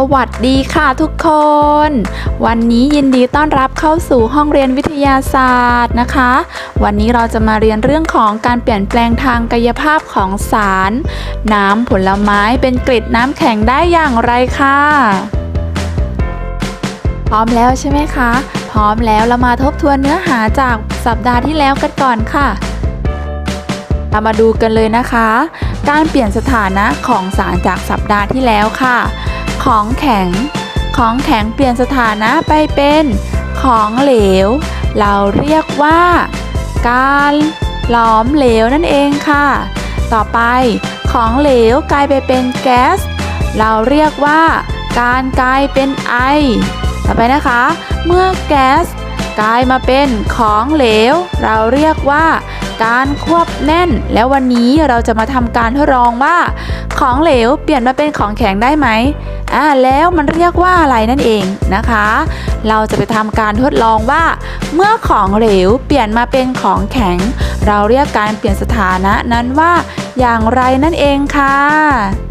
สวัสดีค่ะทุกคน วันนี้ยินดีต้อนรับเข้าสู่ห้องเรียนวิทยาศาสตร์นะคะ วันนี้เราจะมาเรียนเรื่องของการเปลี่ยนแปลงทางกายภาพของสาร น้ำผลไม้เป็นกรดน้ำแข็งได้อย่างไรค่ะพร้อมแล้วใช่ไหมคะ พร้อมแล้วเรามาทบทวนเนื้อหาจากสัปดาห์ที่แล้วกันก่อนค่ะเรามาดูกันเลยนะคะ การเปลี่ยนสถานะของสารจากสัปดาห์ที่แล้วค่ะ ของแข็ง ของแข็งเปลี่ยนสถานะไปเป็น ของเหลว เราเรียกว่า การหลอมเหลวนั่นเองค่ะ ต่อไปของเหลวกลายไปเป็นแก๊ส เราเรียกว่า การกลายเป็นไอ ต่อไปนะคะ เมื่อแก๊สกลายมาเป็นของเหลว เราเรียกว่า การควบแน่น แล้ววันนี้เราจะมาทำการทดลองว่า ของเหลวเปลี่ยนมาเป็นของแข็งได้ไหมอ่าแล้วมันเรียกว่าอะไรนั่นเองนะคะ เราจะไปทำการทดลองว่า เมื่อของเหลวเปลี่ยนมาเป็นของแข็ง เราเรียกการเปลี่ยนสถานะนั้นว่า อย่างไรนั่นเองค่ะ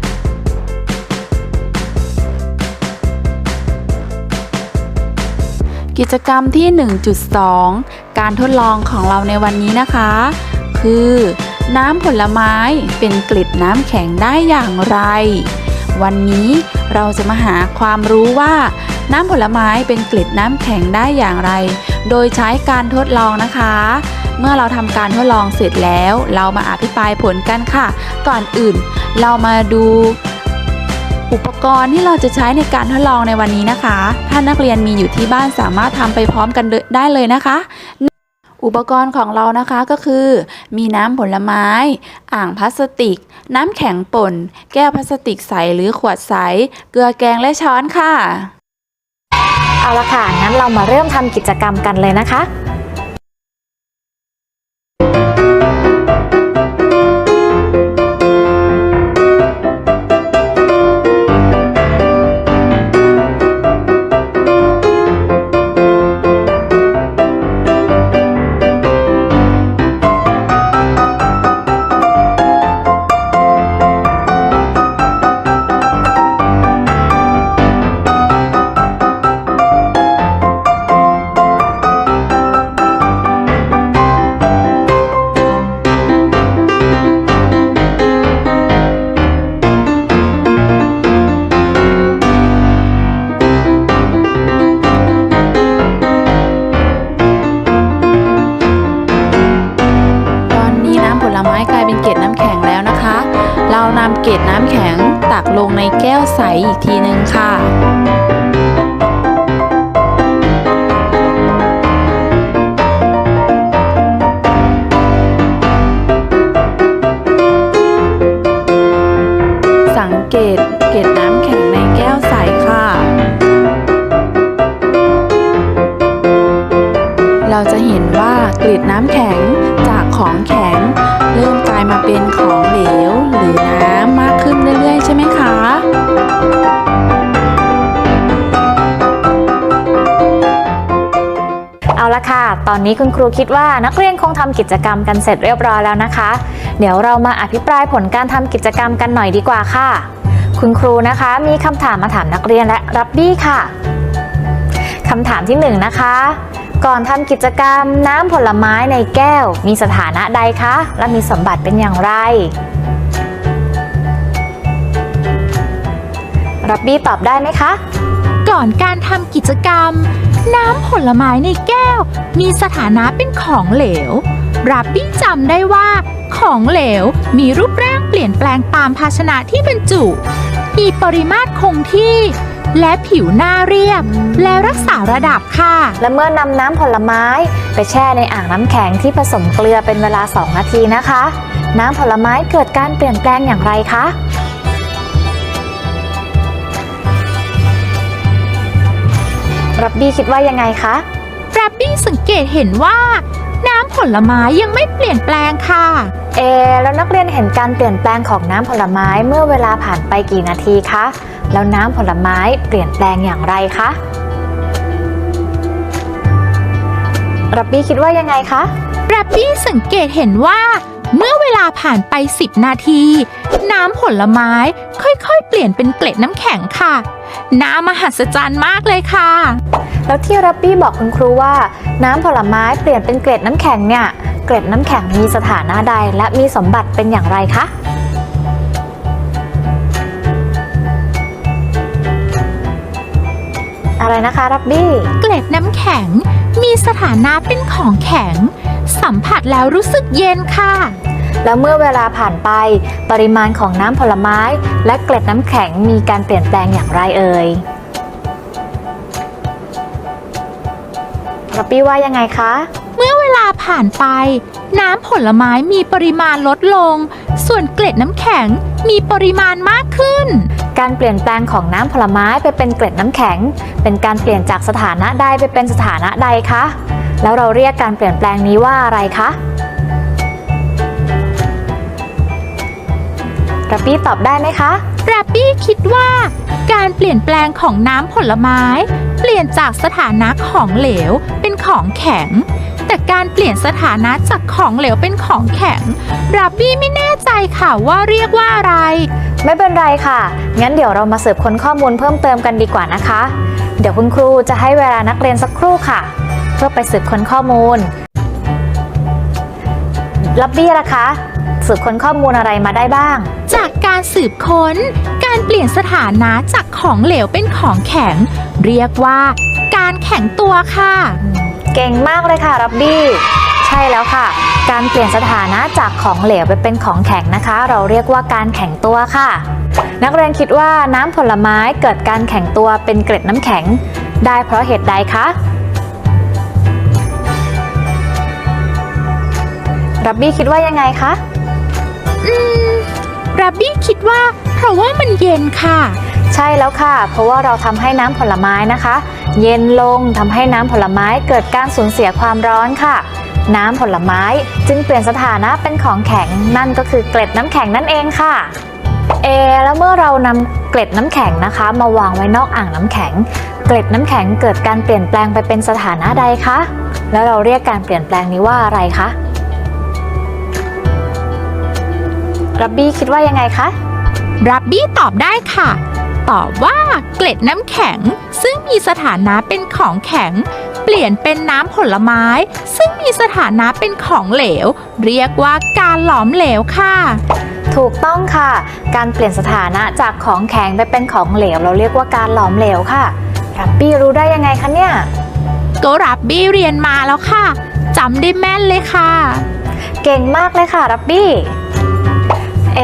กิจกรรมที่ 1.2 การทดลองของเราในวันนี้นะคะ คือ น้ำผลไม้เป็นกลิดน้ำแข็งได้อย่างไร วันนี้เราจะมาหาความรู้ว่า น้ำผลไม้เป็นกลิดน้ำแข็งได้อย่างไร โดยใช้การทดลองนะคะ เมื่อเราทำการทดลองเสร็จแล้ว เรามาอภิปรายผลกันค่ะ ก่อนอื่น เรามาดู อุปกรณ์ที่เราจะใช้ในการทดลองในวันนี้นะคะ ถ้านักเรียนมีอยู่ที่บ้านสามารถทำไปพร้อมกันได้เลยนะคะ อุปกรณ์ของเรานะคะก็คือ มีน้ำผลไม้ อ่างพลาสติก น้ำแข็งป่น แก้วพลาสติกใสหรือขวดใส เกลือแกงและช้อนค่ะ เอาละค่ะ งั้นเรามาเริ่มทำกิจกรรมกันเลยนะคะ นำเกล็ดน้ำแข็งตักลงในแก้วใสอีกทีนึงค่ะ นี้คุณครูคิดว่านักเรียนคงทำกิจกรรมกันเสร็จเรียบร้อยแล้วนะคะ เดี๋ยวเรามาอภิปรายผลการทำกิจกรรมกันหน่อยดีกว่าค่ะ คุณครูนะคะมีคำถามมาถามนักเรียนและรับบี้ค่ะคำถามที่หนึ่งนะคะ ก่อนทำกิจกรรมน้ำผลไม้ในแก้ว มีสถานะใดคะ และมีสมบัติเป็นอย่างไรรับบี้ตอบได้ไหมคะ ก่อนการทำกิจกรรม น้ำผลไม้ในแก้ว มีสถานะเป็นของเหลวรับบี้จำได้ว่า ของเหลวมีรูปร่างเปลี่ยนแปลงตามภาชนะที่บรรจุ มีปริมาตรคงที่ และผิวหน้าเรียบ และรักษาระดับค่ะ และเมื่อนำน้ำผลไม้ ไปแช่ในอ่างน้ำแข็งที่ผสมเกลือเป็นเวลา 2 นาทีนะคะ น้ำผลไม้เกิดการเปลี่ยนแปลงอย่างไรคะ รับบี้คิดว่ายังไงคะ รับบี้สังเกตเห็นว่า น้ำผลไม้ยังไม่เปลี่ยนแปลงค่ะ เอ แล้วนักเรียนเห็นการเปลี่ยนแปลงของน้ำผลไม้เมื่อเวลาผ่านไปกี่นาทีคะ แล้วน้ำผลไม้เปลี่ยนแปลงอย่างไรคะ รับบี้คิดว่ายังไงคะ รับบี้สังเกตเห็นว่าเมื่อเวลาผ่านไป 10 นาที น้ำผลไม้ค่อยๆ เปลี่ยนเป็นเกล็ดน้ำแข็งค่ะ น้ำมหัศจรรย์มากเลยค่ะ แล้วที่รับบี้บอกคุณครูว่า น้ำผลไม้เปลี่ยนเป็นเกล็ดน้ำแข็งเนี่ย เกล็ดน้ำแข็งมีสถานะใดและมีสมบัติเป็นอย่างไรคะอะไรนะคะรับบี้เกล็ดน้ำแข็ง มีสถานะเป็นของแข็ง สัมผัสแล้วรู้สึกเย็นค่ะ แล้วเมื่อเวลาผ่านไป ปริมาณของน้ำผลไม้ และเกล็ดน้ำแข็งมีการเปลี่ยนแปลงอย่างไรเอ่ยรับบี้ว่ายังไงคะ เมื่อเวลาผ่านไป น้ำผลไม้มีปริมาณลดลง ส่วนเกล็ดน้ำแข็งมีปริมาณมากขึ้น การเปลี่ยนแปลงของน้ำผลไม้ไปเป็นเกล็ดน้ำแข็ง เป็นการเปลี่ยนจากสถานะใดไปเป็นสถานะใดคะ แล้วเราเรียกการเปลี่ยนแปลงนี้ว่าอะไรคะ รับบี้ตอบได้ไหมคะราบบี้คิดว่า การเปลี่ยนแปลงของน้ำผลไม้ เปลี่ยนจากสถานะของเหลวเป็นของแข็ง แต่การเปลี่ยนสถานะจากของเหลวเป็นของแข็งราบบี้ไม่แน่ใจค่ะว่าเรียกว่าอะไร ไม่เป็นไรค่ะ งั้นเดี๋ยวเรามาสืบค้นข้อมูลเพิ่มเติมกันดีกว่านะคะ เดี๋ยวคุณครูจะให้เวลานักเรียนสักครู่ค่ะ เพื่อไปสืบค้นข้อมูลลับบี้ล่ะคะสืบค้นข้อมูลอะไรมาได้บ้างจา กการสืบค้น การเปลี่ยนสถานะจากของเหลวเป็นของแข็ง เรียกว่าการแข็งตัวค่ะ เก่งมากเลยค่ะรับบี้ ใช่แล้วค่ะ การเปลี่ยนสถานะจากของเหลวไปเป็นของแข็งนะคะ เราเรียกว่าการแข็งตัวค่ะ นักเรียนคิดว่าน้ำผลไม้เกิดการแข็งตัวเป็นเกล็ดน้ำแข็ง ได้เพราะเหตุใดคะรับบี้คิดว่ายังไงคะ อืม ราบบี้คิดว่า เพราะว่ามันเย็นค่ะ ใช่แล้วค่ะ เพราะว่าเราทำให้น้ำผลไม้นะคะ เย็นลงทำให้น้ำผลไม้เกิดการสูญเสียความร้อนค่ะ น้ำผลไม้จึงเปลี่ยนสถานะเป็นของแข็งนั่นก็คือเกล็ดน้ำแข็งนั่นเองค่ะเอแล้วเมื่อเรานำเกล็ดน้ำแข็งนะคะ มาวางไว้นอกอ่างน้ำแข็ง เกล็ดน้ำแข็งเกิดการเปลี่ยนแปลงไปเป็นสถานะใดคะแล้วเราเรียกการเปลี่ยนแปลงนี้ว่าอะไรคะ รับบี้คิดว่ายังไงคะ รับบี้ตอบได้ค่ะ ตอบว่าเกล็ดน้ำแข็ง ซึ่งมีสถานะเป็นของแข็ง เปลี่ยนเป็นน้ำผลไม้ ซึ่งมีสถานะเป็นของเหลว เรียกว่าการหลอมเหลวค่ะ ถูกต้องค่ะ การเปลี่ยนสถานะจากของแข็งไปเป็นของเหลว เราเรียกว่าการหลอมเหลวค่ะ รับบี้รู้ได้ยังไงคะเนี่ยก็รับบี้เรียนมาแล้วค่ะจำได้แม่นเลยค่ะ เก่งมากเลยค่ะ รับบี้ เอ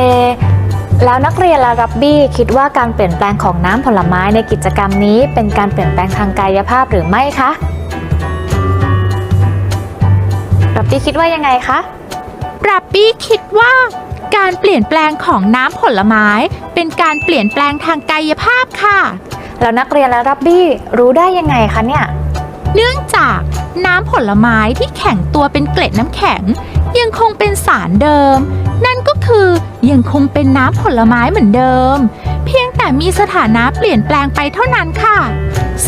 แล้วนักเรียนและรับบี้คิดว่าการเปลี่ยนแปลงของน้ำผลไม้ในกิจกรรมนี้ เป็นการเปลี่ยนแปลงทางกายภาพหรือไม่คะรับบี้คิดว่ายังไงคะรับบี้คิดว่า การเปลี่ยนแปลงของน้ำผลไม้ เป็นการเปลี่ยนแปลงทางกายภาพค่ะ แล้วนักเรียนและรับบี้รู้ได้ยังไงคะเนี่ย เนื่องจากน้ำผลไม้ที่แข็งตัวเป็นเกล็ดน้ำแข็ง ยังคงเป็นสารเดิม นั่นก็คือยังคงเป็นน้ำผลไม้เหมือนเดิม เพียงแต่มีสถานะเปลี่ยนแปลงไปเท่านั้นค่ะ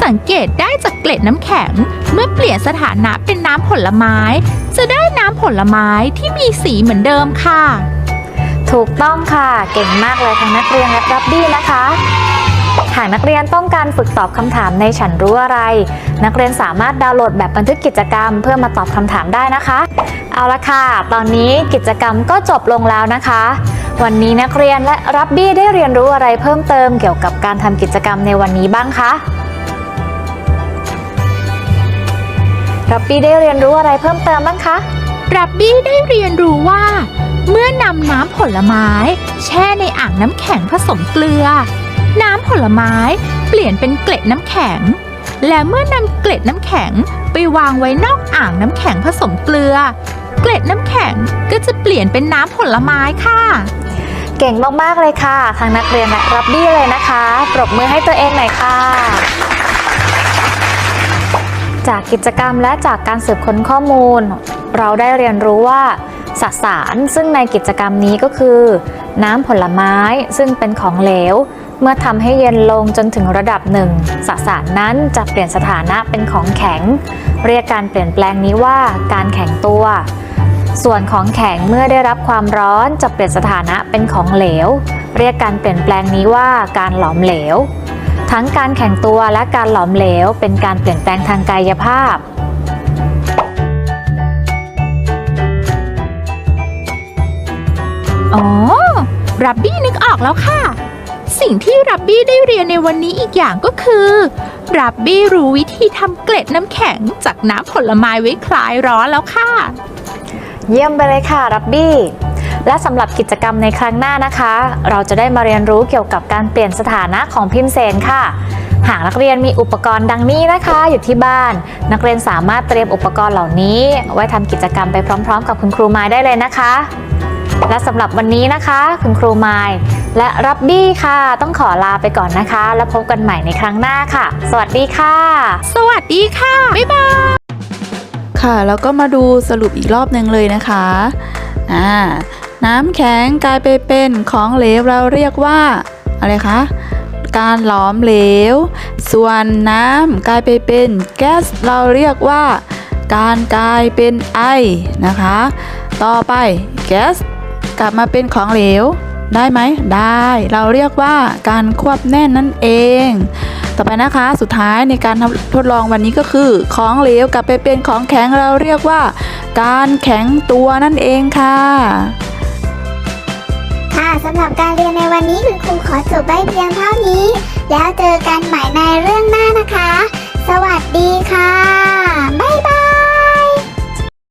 สังเกตได้จากเกล็ดน้ำแข็ง เมื่อเปลี่ยนสถานะเป็นน้ำผลไม้ จะได้น้ำผลไม้ที่มีสีเหมือนเดิมค่ะ ถูกต้องค่ะ เก่งมากเลยทั้งนักเรียนและรับบี้นะคะ หากนักเรียนต้องการฝึกตอบคำถามในฉันรู้อะไร นักเรียนสามารถดาวน์โหลดแบบบันทึกกิจกรรมเพื่อมาตอบคำถามได้นะคะ เอาละค่ะ ตอนนี้กิจกรรมก็จบลงแล้วนะคะ วันนี้นักเรียนและรับบี้ได้เรียนรู้อะไรเพิ่มเติมเกี่ยวกับการทำกิจกรรมในวันนี้บ้างคะรับบี้ได้เรียนรู้อะไรเพิ่มเติมบ้างคะ รับบี้ได้เรียนรู้ว่า เมื่อนำน้ำผลไม้ แช่ในอ่างน้ำแข็งผสมเกลือ น้ำผลไม้เปลี่ยนเป็นเกล็ดน้ำแข็ง และเมื่อนำเกล็ดน้ำแข็งไปวางไว้นอกอ่างน้ำแข็งผสมเกลือ เกล็ดน้ำแข็งก็จะเปลี่ยนเป็นน้ำผลไม้ค่ะ เก่งมากๆเลยค่ะทางนักเรียนและรับบี้เลยนะคะ ปรบมือให้ตัวเองหน่อยค่ะ จากกิจกรรมและจากการสืบค้นข้อมูล เราได้เรียนรู้ว่าสสารซึ่งในกิจกรรมนี้ก็คือ น้ำผลไม้ซึ่งเป็นของเหลว เมื่อทำให้เย็นลงจนถึงระดับหนึ่งสสารนั้นจะเปลี่ยนสถานะเป็นของแข็ง เรียกการเปลี่ยนแปลงนี้ว่าการแข็งตัว ส่วนของแข็งเมื่อได้รับความร้อนจะเปลี่ยนสถานะเป็นของเหลว เรียกการเปลี่ยนแปลงนี้ว่าการหลอมเหลว ทั้งการแข็งตัวและการหลอมเหลว เป็นการเปลี่ยนแปลงทางกายภาพอ๋อรับบี้นึกออกแล้วค่ะ สิ่งที่รับบี้ได้เรียนในวันนี้อีกอย่างก็คือรับบี้รู้วิธีทำเกล็ดน้ำแข็งจากน้ำผลไม้ไว้คลายร้อนแล้วค่ะ เยี่ยมไปเลยค่ะรับบี้และสำหรับกิจกรรมในครั้งหน้านะคะ เราจะได้มาเรียนรู้เกี่ยวกับการเปลี่ยนสถานะของพิมเสนค่ะ หากนักเรียนมีอุปกรณ์ดังนี้นะคะ อยู่ที่บ้าน นักเรียนสามารถเตรียมอุปกรณ์เหล่านี้ ไว้ทำกิจกรรมไปพร้อม ๆ กับคุณครูไม้ได้เลยนะคะ และสำหรับวันนี้นะคะ คุณครูไม้และรับบี้ค่ะ ต้องขอลาไปก่อนนะคะ แล้วพบกันใหม่ในครั้งหน้าค่ะ สวัสดีค่ะ สวัสดีค่ะ บ๊ายบาย ค่ะแล้วก็มาดูสรุปอีกรอบหนึ่งเลยนะคะอ่าน้ำแข็งกลายไปเป็นของเหลวเราเรียกว่า อะไรคะการหลอมเหลว ส่วนน้ำกลายไปเป็นแก๊สเราเรียกว่า การกลายเป็นไอนะคะ ต่อไปแก๊ส กลับมาเป็นของเหลว ได้ไหม ได้ เราเรียกว่าการควบแน่นนั่นเอง ต่อไปนะคะสุดท้ายในการทดลองวันนี้ก็คือ ของเหลวกลับไปเป็นของแข็งเราเรียกว่า การแข็งตัวนั่นเองค่ะค่ะสำหรับการเรียนในวันนี้คุณครูขอจบไว้เพียงเท่านี้ แล้วเจอกันใหม่ในเรื่องหน้านะคะ สวัสดีค่ะ บ๊ายบาย